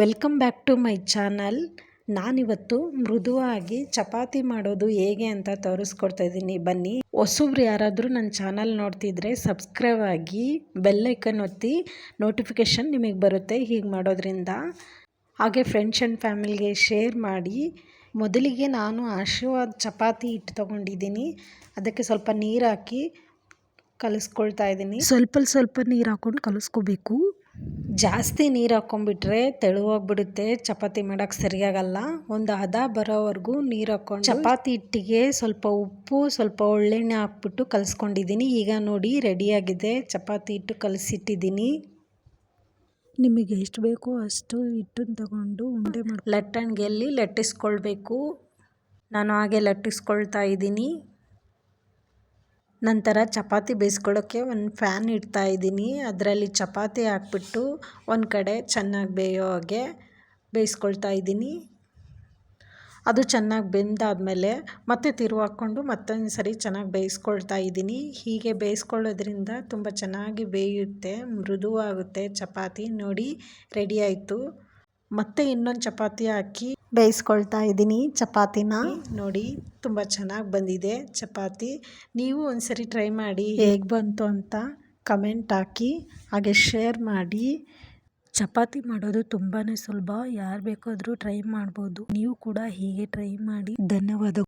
Welcome back to my channel. ನಾನಿವತ್ತು ಮೃದುವಾಗಿ ಚಪಾತಿ ಮಾಡೋದು ಹೇಗೆ ಅಂತ ತೋರಿಸ್ಕೊಡ್ತಾ ಇದ್ದೀನಿ. ಬನ್ನಿ. ಹೊಸಬ್ರು ಯಾರಾದರೂ ನನ್ನ ಚಾನಲ್ ನೋಡ್ತಿದ್ರೆ ಸಬ್ಸ್ಕ್ರೈಬ್ ಆಗಿ ಬೆಲ್ಲೈಕನ್ ಒತ್ತಿ ನೋಟಿಫಿಕೇಷನ್ ನಿಮಗೆ ಬರುತ್ತೆ ಹೀಗೆ ಮಾಡೋದ್ರಿಂದ. ಹಾಗೆ ಫ್ರೆಂಡ್ಸ್ ಆ್ಯಂಡ್ ಫ್ಯಾಮಿಲಿಗೆ ಶೇರ್ ಮಾಡಿ. ಮೊದಲಿಗೆ ನಾನು ಆಶೀರ್ವಾದ ಚಪಾತಿ ಹಿಟ್ಟು ತೊಗೊಂಡಿದ್ದೀನಿ. ಅದಕ್ಕೆ ಸ್ವಲ್ಪ ನೀರು ಹಾಕಿ ಕಲಿಸ್ಕೊಳ್ತಾ ಇದ್ದೀನಿ. ಸ್ವಲ್ಪ ಸ್ವಲ್ಪ ನೀರು ಹಾಕೊಂಡು ಕಲಿಸ್ಕೋಬೇಕು. ಜಾಸ್ತಿ ನೀರು ಹಾಕೊಂಡ್ಬಿಟ್ರೆ ತೆಳುವಾಗ್ಬಿಡುತ್ತೆ ಚಪಾತಿ ಮಾಡೋಕ್ಕೆ ಸರಿಯಾಗಲ್ಲ. ಒಂದು ಹದ ಬರೋವರೆಗೂ ನೀರು ಹಾಕೊಂಡು ಚಪಾತಿ ಹಿಟ್ಟಿಗೆ ಸ್ವಲ್ಪ ಉಪ್ಪು ಸ್ವಲ್ಪ ಒಳ್ಳೆಣ್ಣೆ ಹಾಕ್ಬಿಟ್ಟು ಕಲಿಸ್ಕೊಂಡಿದ್ದೀನಿ ಈಗ ನೋಡಿ ರೆಡಿಯಾಗಿದೆ ಚಪಾತಿ ಹಿಟ್ಟು ಕಲಸಿಟ್ಟಿದ್ದೀನಿ ನಿಮಗೆ ಎಷ್ಟು ಬೇಕೋ ಅಷ್ಟು ಹಿಟ್ಟನ್ನು ತಗೊಂಡು ಉಂಡೆ ಮಾಡಿ ಲಟ್ಟಣಿಗೆಯಲ್ಲಿ ಲಟ್ಟಿಸ್ಕೊಳ್ಬೇಕು. ನಾನು ಹಾಗೆ ಲಟ್ಟಿಸ್ಕೊಳ್ತಾ ಇದ್ದೀನಿ ನಂತರ ಚಪಾತಿ ಬೇಯಿಸ್ಕೊಳ್ಳೋಕ್ಕೆ ಒಂದು ಫ್ಯಾನ್ ಇಡ್ತಾ ಇದ್ದೀನಿ. ಅದರಲ್ಲಿ ಚಪಾತಿ ಹಾಕ್ಬಿಟ್ಟು ಒಂದು ಕಡೆ ಚೆನ್ನಾಗಿ ಬೇಯೋ ಹಾಗೆ ಬೇಯಿಸ್ಕೊಳ್ತಾ ಇದ್ದೀನಿ. ಅದು ಚೆನ್ನಾಗಿ ಬೆಂದಾದಮೇಲೆ ಮತ್ತೆ ತಿರುವು ಹಾಕ್ಕೊಂಡು ಮತ್ತೊಂದು ಸರಿ ಚೆನ್ನಾಗಿ ಬೇಯಿಸ್ಕೊಳ್ತಾ ಇದ್ದೀನಿ. ಹೀಗೆ ಬೇಯಿಸ್ಕೊಳ್ಳೋದ್ರಿಂದ ತುಂಬ ಚೆನ್ನಾಗಿ ಬೇಯುತ್ತೆ, ಮೃದುವಾಗುತ್ತೆ ಚಪಾತಿ. ನೋಡಿ, ರೆಡಿ ಆಯಿತು. ಮತ್ತೆ ಇನ್ನೊಂದು ಚಪಾತಿ ಹಾಕಿ ಬೇಯಿಸ್ಕೊಳ್ತಾ ಇದ್ದೀನಿ ಚಪಾತಿನ. ನೋಡಿ ತುಂಬ ಚೆನ್ನಾಗಿ ಬಂದಿದೆ ಚಪಾತಿ. ನೀವು ಒಂದ್ಸರಿ ಟ್ರೈ ಮಾಡಿ ಹೇಗೆ ಬಂತು ಅಂತ ಕಮೆಂಟ್ ಹಾಕಿ ಹಾಗೆ ಶೇರ್ ಮಾಡಿ. ಚಪಾತಿ ಮಾಡೋದು ತುಂಬಾ ಸುಲಭ ಯಾರು ಬೇಕಾದರೂ ಟ್ರೈ ಮಾಡ್ಬೋದು. ನೀವು ಕೂಡ ಹೀಗೆ ಟ್ರೈ ಮಾಡಿ. ಧನ್ಯವಾದಗಳು